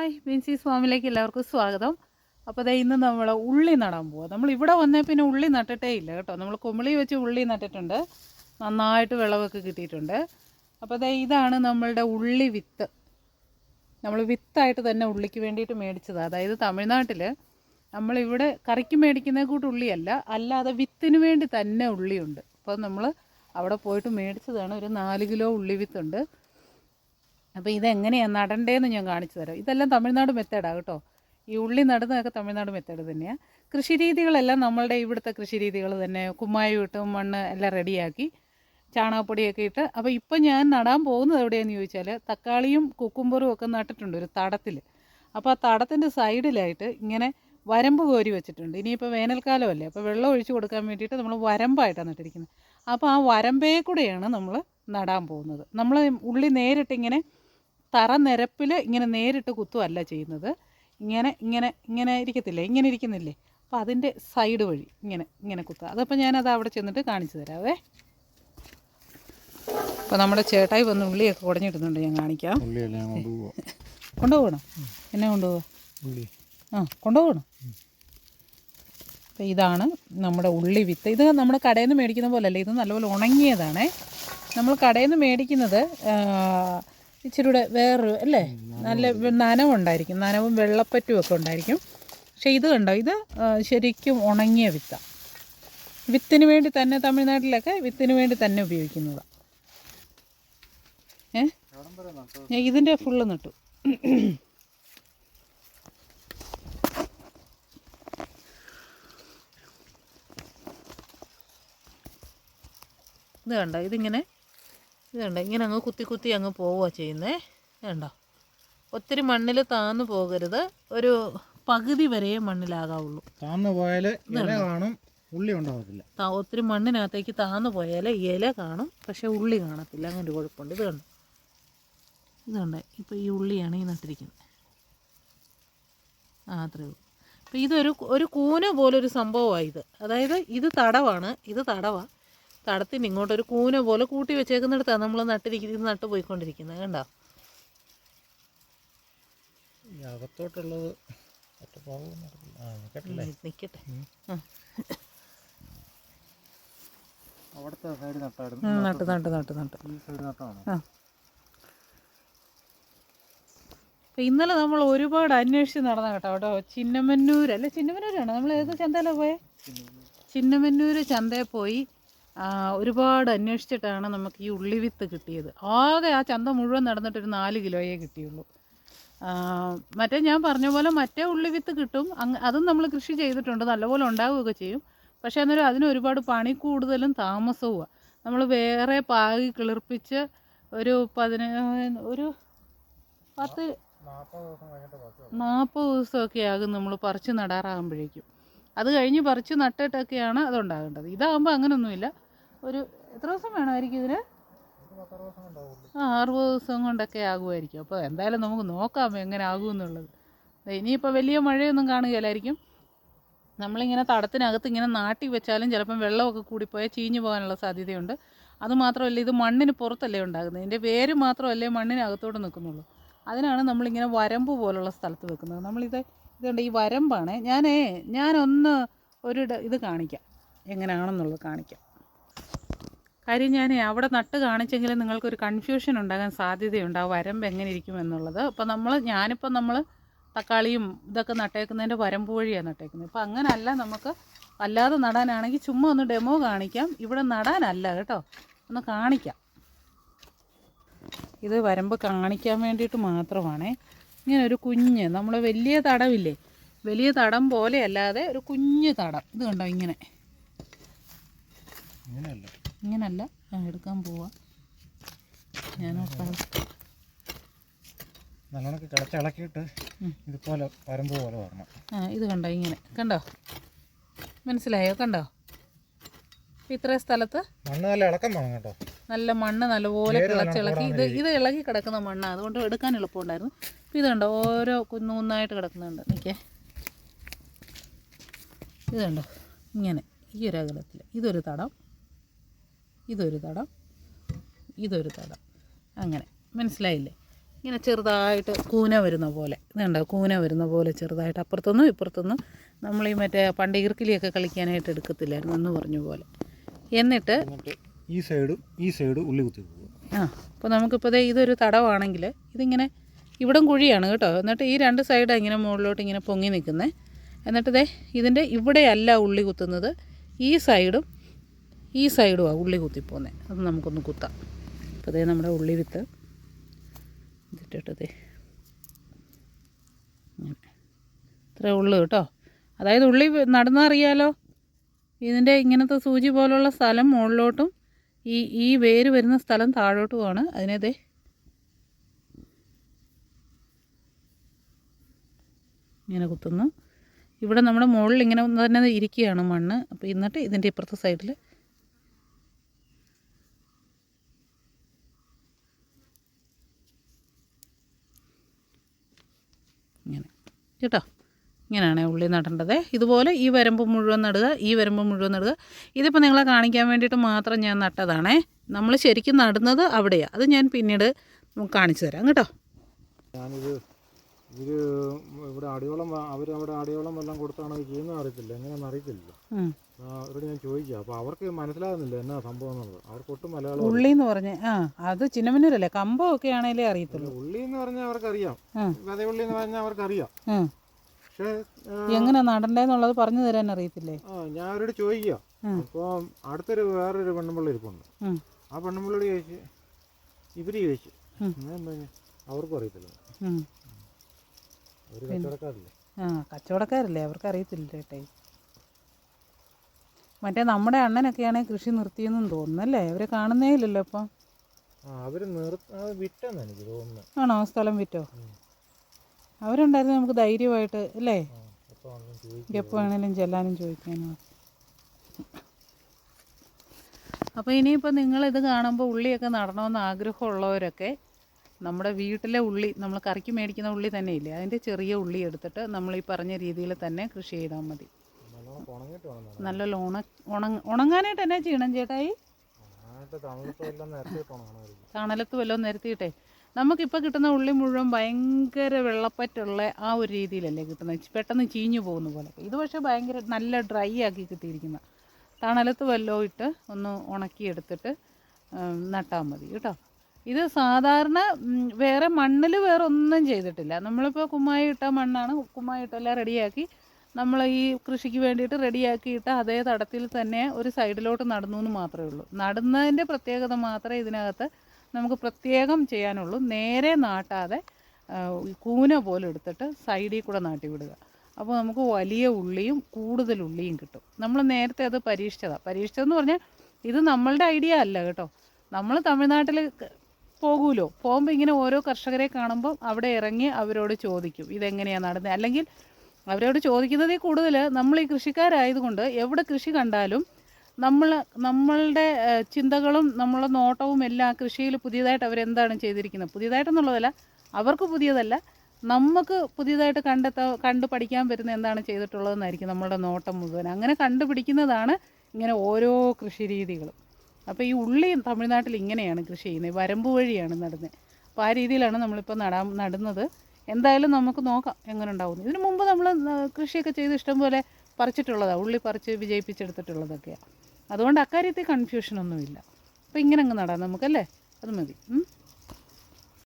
Hi Binsy's സ്വാമിലേക്ക് എല്ലാവർക്കും സ്വാഗതം. അപ്പോൾ ദേ ഇന്ന് നമ്മൾ ഉള്ളി നടാൻ പോവാം. നമ്മൾ ഇവിടെ വന്നേ പിന്നെ ഉള്ളി നട്ടിട്ടേ ഇല്ല കേട്ടോ. നമ്മൾ കുമിളി വെച്ച് ഉള്ളി നട്ടിട്ടുണ്ട്. നന്നായിട്ട് വിളവൊക്കെ കിട്ടിയിട്ടുണ്ട്. അപ്പോൾ ദേ ഇതാണ് നമ്മളുടെ ഉള്ളി വിത്ത്. നമ്മൾ വിത്തായിട്ട് തന്നെ ഉള്ളിക്ക് വേണ്ടിയിട്ട് മേടിച്ചതാണ് അതായത് തമിഴ്നാട്ടിൽ നമ്മളിവിടെ കറിക്ക് മേടിക്കുന്ന കൂട്ട് ഉള്ളിയല്ല അല്ലാതെ വിത്തിന് വേണ്ടി തന്നെ ഉള്ളിയുണ്ട്. അപ്പോൾ നമ്മൾ അവിടെ പോയിട്ട് മേടിച്ചതാണ്. ഒരു നാല് കിലോ ഉള്ളി വിത്തുണ്ട്. അപ്പോൾ ഇതെങ്ങനെയാണ് നടണ്ടേന്ന് ഞാൻ കാണിച്ചു തരാം. ഇതെല്ലാം തമിഴ്നാട് മെത്തേഡാണ് കേട്ടോ. ഈ ഉള്ളി നടുന്നതൊക്കെ തമിഴ്നാട് മെത്തേഡ് തന്നെയാണ് കൃഷി രീതികളെല്ലാം നമ്മളുടെ ഇവിടുത്തെ കൃഷി രീതികൾ തന്നെ. കുമ്മായി ഇട്ട് മണ്ണ് എല്ലാം റെഡിയാക്കി ചാണകപ്പൊടിയൊക്കെ ഇട്ട്. അപ്പോൾ ഇപ്പം ഞാൻ നടാൻ പോകുന്നത് എവിടെയാണെന്ന് ചോദിച്ചാൽ തക്കാളിയും കുക്കുംബറും ഒക്കെ നട്ടിട്ടുണ്ട് ഒരു തടത്തിൽ. അപ്പോൾ ആ തടത്തിന്റെ സൈഡിലായിട്ട് ഇങ്ങനെ വരമ്പ് കോരി വെച്ചിട്ടുണ്ട്. ഇനിയിപ്പോൾ വേനൽക്കാലമല്ലേ അപ്പോൾ വെള്ളം ഒഴിച്ചു കൊടുക്കാൻ വേണ്ടിയിട്ട് നമ്മൾ വരമ്പായിട്ടാണ് നട്ടിരിക്കുന്നത്. അപ്പോൾ ആ വരമ്പേ കൂടെയാണ് നമ്മൾ നടാൻ പോകുന്നത്. നമ്മൾ ഉള്ളി നേരിട്ട് ഇങ്ങനെ തറ നിരപ്പിൽ ഇങ്ങനെ നേരിട്ട് കുത്തുമല്ല ചെയ്യുന്നത്. ഇങ്ങനെ ഇങ്ങനെ ഇങ്ങനെ ഇരിക്കത്തില്ലേ? ഇങ്ങനെ ഇരിക്കുന്നില്ലേ? അപ്പോൾ അതിന്റെ സൈഡ് വഴി ഇങ്ങനെ ഇങ്ങനെ കുത്തുക. അതപ്പോൾ ഞാനത് അവിടെ ചെന്നിട്ട് കാണിച്ചു തരാവേ. അപ്പോൾ നമ്മുടെ ചേട്ടായി വന്ന് ഉള്ളിയൊക്കെ കുടഞ്ഞിടുന്നുണ്ട്. ഞാൻ കാണിക്കാം. കൊണ്ടുപോകണം? എന്നെ കൊണ്ടുപോവാ? ഉള്ളി. ആ കൊണ്ടുപോകണം? അപ്പോൾ ഇതാണ് നമ്മുടെ ഉള്ളി വിത്ത്. ഇത് നമ്മൾ കടയിൽ നിന്ന് മേടിക്കുന്ന പോലല്ല. ഇത് നല്ലപോലെ ഉണങ്ങിയതാണേ. നമ്മൾ കടയിൽ നിന്ന് മേടിക്കുന്നത് ഇച്ചിരി കൂടെ വേറൊരു അല്ലേ? നല്ല നനവും ഉണ്ടായിരിക്കും നനവും വെള്ളപ്പറ്റും ഒക്കെ ഉണ്ടായിരിക്കും. പക്ഷേ ഇത് കണ്ടോ? ഇത് ശരിക്കും ഉണങ്ങിയ വിത്താണ് വിത്തിന് വേണ്ടി തന്നെ തമിഴ്നാട്ടിലൊക്കെ വിത്തിന് വേണ്ടി തന്നെ ഉപയോഗിക്കുന്നതാണ് ഏ? ഇതിന്റെ ഫുള്ള് നട്ടു. ഇത് കണ്ടോ? ഇതിങ്ങനെ ഇത് കണ്ടോ ഇങ്ങനെ അങ്ങ് കുത്തി കുത്തി അങ്ങ് പോവുകയാണ് ചെയ്യുന്നേ. കണ്ടോ ഒത്തിരി മണ്ണിൽ താന്നു പോകരുത്. ഒരു പകുതി വരെ മണ്ണിലാകാവുള്ളൂ. താന്നു പോയാൽ ഇല കാണും ഉള്ളി ഉണ്ടാവത്തില്ല. ഒത്തിരി മണ്ണിനകത്തേക്ക് താന്നു പോയാൽ ഇല കാണും പക്ഷെ ഉള്ളി കാണത്തില്ല. അങ്ങനെ ഒരു കുഴപ്പമുണ്ട് ഇത് കണ്ടോ ഇത് കണ്ടോ ഇപ്പോൾ ഈ ഉള്ളിയാണ് ഈ നട്ടിരിക്കുന്നത്. ആ അത്രേ ഉള്ളൂ. അപ്പോൾ ഇതൊരു ഒരു കൂന പോലൊരു സംഭവമാണ് ഇത്. അതായത് ഇത് തടവാണ്. ഇത് തടവാ. തടത്തിന് ഇങ്ങോട്ട് ഒരു കൂന പോലെ കൂട്ടി വെച്ചേക്കുന്നിടത്താണ് നമ്മൾ നട്ടിരിക്കുന്നത് നട്ട് പോയിക്കൊണ്ടിരിക്കുന്നത് കണ്ടോ അകത്തോട്ടുള്ളത് ഒറ്റപ്പാവും നടക്കില്ല. ആ കേട്ടല്ലേ നിൽക്കട്ടെ അവിടുത്തെ സൈഡ് നട്ടായിരുന്നു. നട്ട് നട്ട് നട്ട് നട്ട്. ഈ സൈഡ് നട്ടാണോ ആ. ഇന്നലെ നമ്മൾ ഒരുപാട് അന്വേഷിച്ച് നടന്ന കേട്ടോ. കേട്ടോ ചിന്നമന്നൂർ അല്ല? ചിന്നമന്നൂരാണ്? നമ്മൾ ഏത് ചന്തയിലാണ് പോയെ? ചിന്നമന്നൂർ ചന്തയിൽ പോയി. ഒരുപാട് അന്വേഷിച്ചിട്ടാണ് നമുക്ക് ഈ ഉള്ളിവിത്ത് കിട്ടിയത്. ആകെ ആ ചന്ത മുഴുവൻ നടന്നിട്ട് ഒരു നാല് കിലോയേ കിട്ടിയുള്ളൂ. മറ്റേ ഞാൻ പറഞ്ഞ പോലെ മറ്റേ ഉള്ളിവിത്ത് കിട്ടും. അങ്ങ് അതും നമ്മൾ കൃഷി ചെയ്തിട്ടുണ്ട്. നല്ലപോലെ ഉണ്ടാവുകയൊക്കെ ചെയ്യും. പക്ഷേ അന്നേരം അതിന് ഒരുപാട് പണി കൂടുതലും താമസവുമാണ് നമ്മൾ വേറെ പാകി കിളിർപ്പിച്ച് ഒരു പതിന ഒരു പത്ത് നാൽപ്പത് ദിവസമൊക്കെ ആകും നമ്മൾ പറിച്ച് നടാറാകുമ്പോഴേക്കും. അത് കഴിഞ്ഞ് പറിച്ച് നട്ടിട്ടൊക്കെയാണ് അതുണ്ടാകേണ്ടത്. ഇതാകുമ്പോൾ അങ്ങനെയൊന്നുമില്ല ഒരു എത്ര ദിവസം വേണമായിരിക്കും ഇതിന്? ആ അറുപത് ദിവസം കൊണ്ടൊക്കെ ആകുമായിരിക്കും. അപ്പോൾ എന്തായാലും നമുക്ക് നോക്കാം എങ്ങനെ ആകുമെന്നുള്ളത്. ഇനിയിപ്പോൾ വലിയ മഴയൊന്നും കാണുകയില്ലായിരിക്കും. നമ്മളിങ്ങനെ തടത്തിനകത്ത് ഇങ്ങനെ നാട്ടി വെച്ചാലും ചിലപ്പം വെള്ളമൊക്കെ കൂടിപ്പോയാൽ ചീഞ്ഞു പോകാനുള്ള സാധ്യതയുണ്ട്. അതുമാത്രമല്ല ഇത് മണ്ണിന് പുറത്തല്ലേ ഉണ്ടാകുന്നത്. ഇതിന്റെ വേര് മാത്രമല്ലേ മണ്ണിനകത്തോട്ട് നിൽക്കുന്നുള്ളൂ. അതിനാണ് നമ്മളിങ്ങനെ വരമ്പ് പോലുള്ള സ്ഥലത്ത് വെക്കുന്നത്. നമ്മളിത് ഇതുകൊണ്ട് ഈ വരമ്പാണ്. ഞാനേ ഞാനൊന്ന് ഒരു ഇത് കാണിക്കാം. എങ്ങനെയാണെന്നുള്ളത് കാണിക്കാം. കാര്യം ഞാൻ അവിടെ നട്ട് കാണിച്ചെങ്കിലും നിങ്ങൾക്കൊരു കൺഫ്യൂഷൻ ഉണ്ടാകാൻ സാധ്യതയുണ്ട്. ആ വരമ്പ് എങ്ങനെ ഇരിക്കും എന്നുള്ളത്. അപ്പോൾ നമ്മൾ ഞാനിപ്പോൾ നമ്മൾ തക്കാളിയും ഇതൊക്കെ നട്ടേക്കുന്നതിന്റെ വരമ്പ് വഴിയാണ് നട്ടേക്കുന്നത്. അപ്പോൾ അങ്ങനല്ല നമുക്ക് അല്ലാതെ നടാനാണെങ്കിൽ ചുമ്മാ ഒന്ന് ഡെമോ കാണിക്കാം. ഇവിടെ നടാനല്ല കേട്ടോ. ഒന്ന് കാണിക്കാം. ഇത് വരമ്പ് കാണിക്കാൻ വേണ്ടിയിട്ട് മാത്രമാണേ. ഇങ്ങനെ ഒരു കുഞ്ഞ് നമ്മൾ വലിയ തടവില്ലേ? വലിയ തടം പോലെ അല്ലാതെ ഒരു കുഞ്ഞ് തടം. ഇത് കണ്ടോ ഇങ്ങനെ? ഇങ്ങനെയല്ല. ഇങ്ങനല്ല. ഞാൻ എടുക്കാൻ പോവാ. ഞാൻ നല്ലോണം ഇളക്കിയിട്ട്. ഇതുപോലെ പോലെ വരണം. ആ ഇത് കണ്ടോ ഇങ്ങനെ. കണ്ടോ? മനസ്സിലായോ? കണ്ടോ? ഇത്ര ഇത്രയും സ്ഥലത്ത് മണ്ണ് നല്ല ഇളക്കം വേണം കേട്ടോ. നല്ല മണ്ണ് നല്ലപോലെ കിളച്ചിളക്കി ഇത് ഇത് ഇളകി കിടക്കുന്ന മണ്ണാണ് അതുകൊണ്ട് എടുക്കാൻ എളുപ്പമുണ്ടായിരുന്നു. അപ്പോൾ ഇത് കണ്ടോ ഓരോ കുന്നു കുന്നായിട്ട് കിടക്കുന്നുണ്ട്. നിൽക്കേ ഇത് കണ്ടോ? ഇങ്ങനെ. ഈ ഒരു അകലത്തിൽ ഇതൊരു തടം. ഇതൊരു തടം ഇതൊരു തടം. അങ്ങനെ. മനസ്സിലായില്ലേ? ഇങ്ങനെ ചെറുതായിട്ട് കൂന വരുന്ന പോലെ. ഇതുണ്ടോ കൂന വരുന്ന പോലെ ചെറുതായിട്ട് അപ്പുറത്തുനിന്നും ഇപ്പുറത്തുനിന്നും നമ്മൾ ഈ മറ്റേ പണ്ട് ഈർക്കിലിയൊക്കെ കളിക്കാനായിട്ട് എടുക്കത്തില്ലായിരുന്നു എന്ന് പറഞ്ഞ പോലെ. എന്നിട്ട് ഈ സൈഡ് ഈ സൈഡ് ഉള്ളി കുത്തി ആ അപ്പോൾ നമുക്കിപ്പോൾ ദേ ഇതൊരു തടവാണെങ്കിൽ ഇതിങ്ങനെ ഇവിടം കുഴിയാണ് കേട്ടോ. എന്നിട്ട് ഈ രണ്ട് സൈഡാണ് ഇങ്ങനെ മുകളിലോട്ട് ഇങ്ങനെ പൊങ്ങി നിൽക്കുന്നത് എന്നിട്ട് ദേ ഇതിന്റെ ഇവിടെയല്ല ഉള്ളി കുത്തുന്നത്. ഈ സൈഡും ഈ സൈഡുമാണ് ഉള്ളി കുത്തിപ്പോകുന്നത് അത് നമുക്കൊന്ന് കുത്താം. അപ്പോൾ അതേ നമ്മുടെ ഉള്ളി വിത്ത്. ഇതിട്ടിട്ടതേ ഇത്രേ ഉള്ളു കേട്ടോ. അതായത് ഉള്ളി നടന്നറിയാലോ? ഇതിന്റെ ഇങ്ങനത്തെ സൂചി പോലുള്ള സ്ഥലം മുകളിലോട്ടും ഈ ഈ വേര് വരുന്ന സ്ഥലം താഴോട്ടുമാണ്. അതിനെ ദേ. ഇങ്ങനെ കുത്തുന്നു. ഇവിടെ നമ്മുടെ മുകളിൽ ഇങ്ങനെ തന്നെ ഇരിക്കുകയാണ് മണ്ണ്. അപ്പോൾ എന്നിട്ട് ഇതിന്റെ ഇപ്പുറത്തെ സൈഡിൽ ഇങ്ങനെ കേട്ടോ? ഇങ്ങനെയാണ് ഉള്ളി നടേണ്ടത്. ഇതുപോലെ ഈ വരമ്പ് മുഴുവൻ നടുക ഈ വരമ്പ് മുഴുവൻ നടുക. ഇതിപ്പോൾ നിങ്ങളെ കാണിക്കാൻ വേണ്ടിയിട്ട് മാത്രം ഞാൻ നട്ടതാണേ. നമ്മൾ ശരിക്കും നടുന്നത് അവിടെയാണ് അത് ഞാൻ പിന്നീട് നമുക്ക് കാണിച്ചു തരാം കേട്ടോ. ഞാനിത് ഇവർ ഇവിടെ അടിയോളം അവർ അവിടെ അടിയോളം വെള്ളം കൊടുത്താണ് ചെയ്യുന്നത് അറിയത്തില്ല. എങ്ങനെയാണെന്ന് അറിയത്തില്ല അവരോട് ഞാൻ ചോദിക്കുക അപ്പോൾ അവർക്ക് മനസ്സിലാകുന്നില്ല എന്നാ സംഭവം എന്നുള്ളത്. അവർക്ക് ഒട്ടും മലയാളം ഉള്ളി എന്ന് പറഞ്ഞ ആ അത് ചിന്നമന്നൂരല്ലേ? കമ്പമൊക്കെ ആണേലേ അറിയത്തുള്ളൂ. ഉള്ളി എന്ന് പറഞ്ഞാൽ അവർക്കറിയാം. വിതയുള്ളി എന്ന് പറഞ്ഞാൽ അവർക്കറിയാം. പക്ഷേ എങ്ങനെ നടണ്ടേന്നുള്ളത് പറഞ്ഞു തരാൻ അറിയത്തില്ലേ? ആ, ഞാൻ അവരോട് ചോദിക്കുക. അപ്പോൾ അടുത്തൊരു വേറൊരു പെണ്ണുമ്പിള്ള ഇരിപ്പുണ്ട്. ആ പെണ്ണുമ്പിള്ളോട് ചോദിച്ചു ഇവർ ചോദിച്ചു ഞാൻ പറഞ്ഞു അവർക്കും അറിയത്തില്ല. അവർ കച്ചവടക്കാരില്ലേ? ആ കച്ചവടക്കാരല്ലേ? അവർക്ക് അറിയത്തില്ല ചേട്ടേ മറ്റേ നമ്മുടെ അണ്ണനൊക്കെയാണെങ്കിൽ കൃഷി നിർത്തിയെന്നും തോന്നുന്നല്ലേ അവരെ കാണുന്നേ ഇല്ലല്ലോ ഇപ്പം അവർ വിട്ടെന്ന് എനിക്ക് തോന്നുന്നു. ആണോ? സ്ഥലം വിറ്റോ. അവരുണ്ടായിരുന്നു നമുക്ക് ധൈര്യമായിട്ട് അല്ലേ? എപ്പോ എപ്പോൾ വേണേലും ചെല്ലാനും ചോദിക്കാനും അപ്പോൾ ഇനിയിപ്പോൾ നിങ്ങളിത് കാണുമ്പോൾ ഉള്ളിയൊക്കെ നടണമെന്ന് ആഗ്രഹമുള്ളവരൊക്കെ നമ്മുടെ വീട്ടിലെ ഉള്ളി നമ്മൾ കറിക്ക് മേടിക്കുന്ന ഉള്ളി തന്നെ ഇല്ലേ അതിന്റെ ചെറിയ ഉള്ളി എടുത്തിട്ട് നമ്മൾ ഈ പറഞ്ഞ രീതിയിൽ തന്നെ കൃഷി ചെയ്താൽ മതി നല്ലോണം ഉണങ്ങിയിട്ട് വേണം നടാൻ. നല്ല ഉണ ഉണങ്ങാനായിട്ട് എന്നാ ചെയ്യണം ചേട്ടായി? തണലത്ത് വല്ലതും നിരത്തിയിട്ടെ നമുക്കിപ്പോൾ കിട്ടുന്ന ഉള്ളി മുഴുവൻ ഭയങ്കര വെള്ളപ്പറ്റുള്ള ആ ഒരു രീതിയിലല്ലേ കിട്ടുന്നത് പെട്ടെന്ന് ചീഞ്ഞു പോകുന്ന പോലെ ഇത് പക്ഷേ ഭയങ്കര നല്ല ഡ്രൈ ആക്കി കിട്ടിയിരിക്കുന്ന. തണലത്ത് വല്ലതും ഇട്ട് ഒന്ന് ഉണക്കിയെടുത്തിട്ട് നട്ടാൽ മതി കേട്ടോ. ഇത് സാധാരണ വേറെ മണ്ണിൽ വേറെ ഒന്നും ചെയ്തിട്ടില്ല. നമ്മളിപ്പോൾ കുമ്മായി ഇട്ട മണ്ണാണ്. കുമ്മായി ഇട്ടെല്ലാം റെഡിയാക്കി നമ്മൾ ഈ കൃഷിക്ക് വേണ്ടിയിട്ട് റെഡിയാക്കിയിട്ട് അതേ തടത്തിൽ തന്നെ ഒരു സൈഡിലോട്ട് നടന്നു എന്ന് മാത്രമേ ഉള്ളൂ. നടുന്നതിന്റെ പ്രത്യേകത മാത്രമേ ഇതിനകത്ത് നമുക്ക് പ്രത്യേകം ചെയ്യാനുള്ളൂ. നേരെ നാട്ടാതെ കൂന പോലെ എടുത്തിട്ട് സൈഡിൽ കൂടെ നാട്ടി വിടുക. അപ്പോൾ നമുക്ക് വലിയ ഉള്ളിയും കൂടുതൽ ഉള്ളിയും കിട്ടും. നമ്മൾ നേരത്തെ അത് പരീക്ഷിച്ചതാണ് പരീക്ഷിച്ചതെന്ന് പറഞ്ഞാൽ ഇത് നമ്മളുടെ ഐഡിയ അല്ല കേട്ടോ. നമ്മൾ തമിഴ്നാട്ടിൽ പോകുമല്ലോ. പോകുമ്പോൾ ഇങ്ങനെ ഓരോ കർഷകരെ കാണുമ്പോൾ അവിടെ ഇറങ്ങി അവരോട് ചോദിക്കും ഇതെങ്ങനെയാണ് നടന്നത് അല്ലെങ്കിൽ അവരോട് ചോദിക്കുന്നതിൽ കൂടുതൽ നമ്മൾ ഈ കൃഷിക്കാരായതുകൊണ്ട് എവിടെ കൃഷി കണ്ടാലും നമ്മൾ നമ്മളുടെ ചിന്തകളും നമ്മളെ നോട്ടവും എല്ലാം കൃഷിയിൽ പുതിയതായിട്ട് അവരെന്താണ് ചെയ്തിരിക്കുന്നത്? പുതിയതായിട്ടെന്നുള്ളതല്ല അവർക്ക് പുതിയതല്ല നമുക്ക് പുതിയതായിട്ട് കണ്ടെത്താ കണ്ടു പഠിക്കാൻ പറ്റുന്ന എന്താണ് ചെയ്തിട്ടുള്ളതെന്നായിരിക്കും നമ്മളുടെ നോട്ടം മുഴുവൻ. അങ്ങനെ കണ്ടുപിടിക്കുന്നതാണ് ഇങ്ങനെ ഓരോ കൃഷി രീതികളും. അപ്പോൾ ഈ ഉള്ളിയും തമിഴ്നാട്ടിൽ ഇങ്ങനെയാണ് കൃഷി ചെയ്യുന്നത്. വരമ്പ് വഴിയാണ് നടുന്നത്. അപ്പോൾ ആ രീതിയിലാണ് നമ്മളിപ്പോൾ നടാൻ നടുന്നത്. എന്തായാലും നമുക്ക് നോക്കാം എങ്ങനെ ഉണ്ടാവുന്നു ഇതിനു മുമ്പ് നമ്മൾ കൃഷിയൊക്കെ ചെയ്ത് ഇഷ്ടംപോലെ പറിച്ചിട്ടുള്ളതാണ് ഉള്ളി പറിച്ച് വിജയിപ്പിച്ചെടുത്തിട്ടുള്ളതൊക്കെയാണ് അതുകൊണ്ട് അക്കാര്യത്തിൽ കൺഫ്യൂഷനൊന്നുമില്ല അപ്പോൾ ഇങ്ങനെ അങ്ങ് നടാം നമുക്കല്ലേ? അത് മതി.